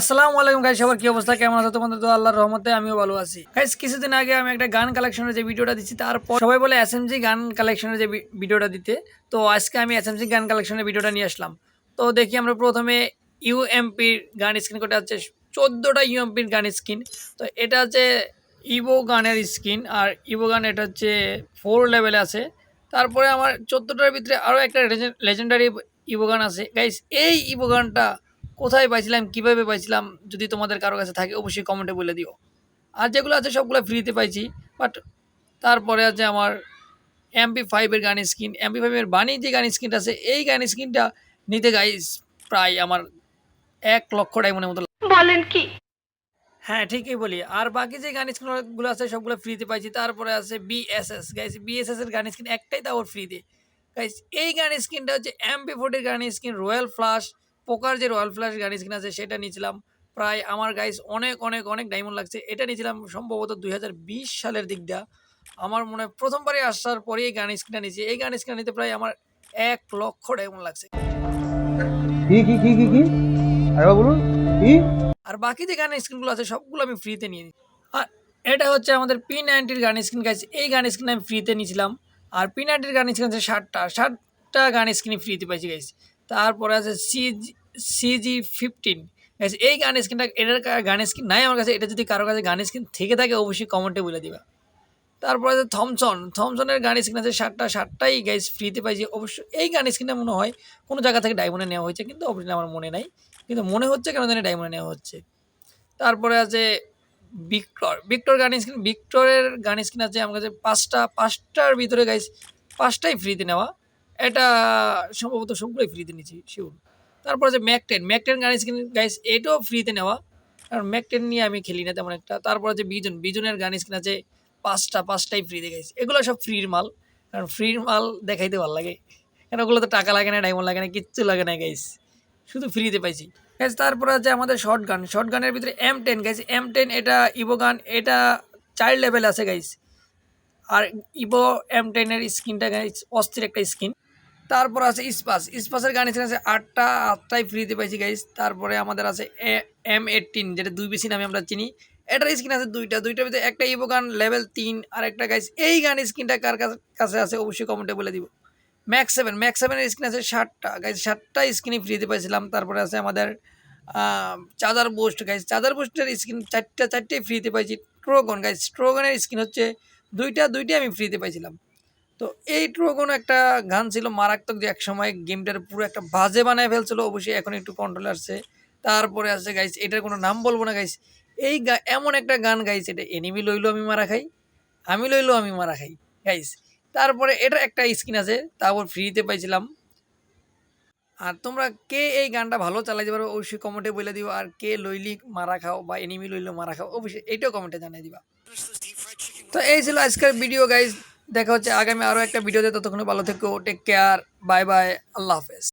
আসসালামু আলাইকুম গাইস সবার কি অবস্থা? কেমন আছো তোমাদের? তো আল্লাহর রহমতে আমিও ভালো আছি। গাইস কিছুদিন আগে আমি একটা গান কালেকশনের যে ভিডিওটা দিচ্ছি, তারপর সবাই বলে এসএমজি গান কালেকশনের যে ভিডিওটা দিতে। তো আজকে আমি এসএমজি গান কালেকশনের ভিডিওটা নিয়ে আসলাম। তো দেখি আমরা প্রথমে ইউএমপির গান স্ক্রিন কোটা হচ্ছে চোদ্দোটা ইউএমপির গান স্ক্রিন তো এটা হচ্ছে ইভো গানের স্ক্রিন আর ইভো গান এটা হচ্ছে ফোর লেভেলে আছে। তারপরে আমার চোদ্দোটার ভিতরে আরও একটা লেজেন্ডারি ইভো গান আছে। গাইস এই ইভো গানটা কোথায় পাইছিলাম কীভাবে পাইছিলাম যদি তোমাদের কারও কাছে থাকে অবশ্যই কমেন্টে বলে দিও। আর যেগুলো আছে সবগুলো ফ্রিতে পাইছি বাট তারপরে আছে আমার এমপি ফাইভের গান স্ক্রিন এমপি ফাইভের বাণী যে গান স্ক্রিনটা আছে এই গান স্ক্রিনটা নিতে গাইস প্রায় আমার এক লক্ষ ডায়মন্ডের মতো বলেন কি? হ্যাঁ ঠিকই বলি। আর বাকি যে গান স্ক্রিনগুলো আছে সবগুলো ফ্রিতে পাইছি। তারপরে আছে বিএসএস গাইস বিএসএস এর গান স্ক্রিন একটাই তাও ফ্রিতে গাইস এই গান স্ক্রিনটা হচ্ছে এমপি ফোর্টির গান স্ক্রিন রয়্যাল ফ্লাশ পোকার যে রয়্যাল ফ্লাশ গান স্ক্রিন আছে সেটা নিয়েছিলাম। প্রায় আমার গাইস অনেক অনেক অনেক ডায়মন্ড লাগছে। এটা নিয়েছিলাম সম্ভবত দুই হাজার বিশ সালের দিকটা। আমার মনে হয় প্রথমবারে আসার পরে এই গান স্ক্রিনটা নিয়েছি। এই গান স্ক্রিনটা নিতে প্রায় আমার এক লক্ষ ডায়মন্ড লাগছে। কি কি কি কি কি? আরেকবার বলুন কি? আর বাকি যে গানের স্ক্রিনগুলো আছে সবগুলো আমি ফ্রিতে নিয়ে নিই আর এটা হচ্ছে আমাদের পি নাইনটির গান স্ক্রিন গাইছে এই গান স্ক্রিন আমি ফ্রিতে নিয়েছিলাম। আর পি নাইনটির গান স্ক্রিন আছে ষাটটা। ষাটটা গান স্ক্রিন ফ্রিতে পাইছি গাইস তারপরে আছে সিজি সিজি ফিফটিন এই গান স্ক্রিনটা এটার গান স্ক্রিন নাই আমার কাছে, এটা যদি কারও কাছে গান স্ক্রিন থেকে থাকে, অবশ্যই কমেন্টে বলে দিবা। তারপরে আছে থমসন থমসনের গান স্ক্রিন আছে ষাটটা ষাটটাই গাইস ফ্রিতে পাইছি অবশ্য এই গান স্ক্রিনটা মনে হয় কোনো জায়গা থেকে ডায়মন্ডে নেওয়া হয়েছে, কিন্তু অবশ্যই আমার মনে নাই। কিন্তু মনে হচ্ছে কেন জানি ডায়মন্ডে নেওয়া হচ্ছে। তারপরে আছে ভিক্টর ভিক্টর গান স্ক্রিন ভিক্টরের গান স্ক্রিন আছে আমার কাছে পাঁচটা, পাঁচটার ভিতরে গাইস পাঁচটাই ফ্রিতে নেওয়া। এটা সম্ভবত সবগুলোই ফ্রিতে নিয়েছি শিওর তারপর আছে MAC ten MAC ten gun screen guys এটাও ফ্রিতে নেওয়া। কারণ ম্যাক টেন নিয়ে আমি খেলি না তেমন একটা। তারপর আছে বিজন বিজনের গান স্ক্রিন আছে পাঁচটা, পাঁচটাই ফ্রিতে গাইস এগুলো সব ফ্রির মাল। কারণ ফ্রির মাল দেখাইতে ভালো লাগে। কারণ ওগুলো তো টাকা লাগে না ডায়মন্ড লাগে না, কিচ্ছু লাগে না গাইস শুধু ফ্রিতে পাইছি। গাইস তারপর আছে আমাদের শর্ট গান শর্ট গানের ভিতরে M ten guys M ten এটা ইভো গান এটা চাইল্ড লেভেল আছে গাইস আর ইভো এম টেনের স্কিনটা গাইস অস্থির একটা স্কিন তারপর আছে ইস্পাস। ইস্পাসের গান স্কিন আছে আটটা, আটটাই ফ্রিতে পাইছি গাইজ তারপরে আমাদের আছে এম এইটিন যেটা দুই বেশি নামে আমরা চিনি। এটার স্কিন আছে দুইটা। দুইটার ভিতরে একটা ইভো গান লেভেল তিন, আর একটা গাইজ এই গান স্কিনটা কার কাছে- আছে অবশ্যই কমেন্টে বলে দিব। ম্যাক্স সেভেন ম্যাক্স সেভেনের স্ক্রিন আছে ষাটটা গাইজ ষাটটা স্ক্রিনই ফ্রিতে পাইছিলাম। তারপরে আছে আমাদের চার্জার বোস্ট গাইজ চার্জার বোস্টের স্ক্রিন চারটা, চারটেই ফ্রিতে পাইছি। ট্রোগন গাইজ ট্রোগনের স্ক্রিন হচ্ছে দুইটা, দুইটাই আমি ফ্রিতে পাইছিলাম। তো এই ট্রোগন একটা গান ছিল মারাত্মক যে একসময় গেমটার পুরো একটা বাজে বানায় ফেলছিল, অবশ্যই এখন একটু কন্ট্রোল আসছে। তারপরে আছে গাইজ এটার কোনো নাম বলব না গাইজ এই এমন একটা গান গাইছে এটা এনিমি লইলো আমি মারা খাই, আমি লইলো আমি মারা খাই গাইস তারপরে এটা একটা স্কিন আছে তারপর ফ্রিতে পাইছিলাম। আর তোমরা কে এই গানটা ভালো চালাইতে পারো, অবশ্যই কমেন্টে বলে দিও, আর কে লইলি মারা খাও বা এনিমি লইলো মারা খাও, অবশ্যই এইটাও কমেন্টে জানিয়ে দিবা। তো এই ছিল আজকের ভিডিও গাইজ দেখা হচ্ছে আগামী আরও একটা ভিডিওতে, ততক্ষণ ভালো থেকো টেক কেয়ার বাই বাই আল্লাহ হাফেজ।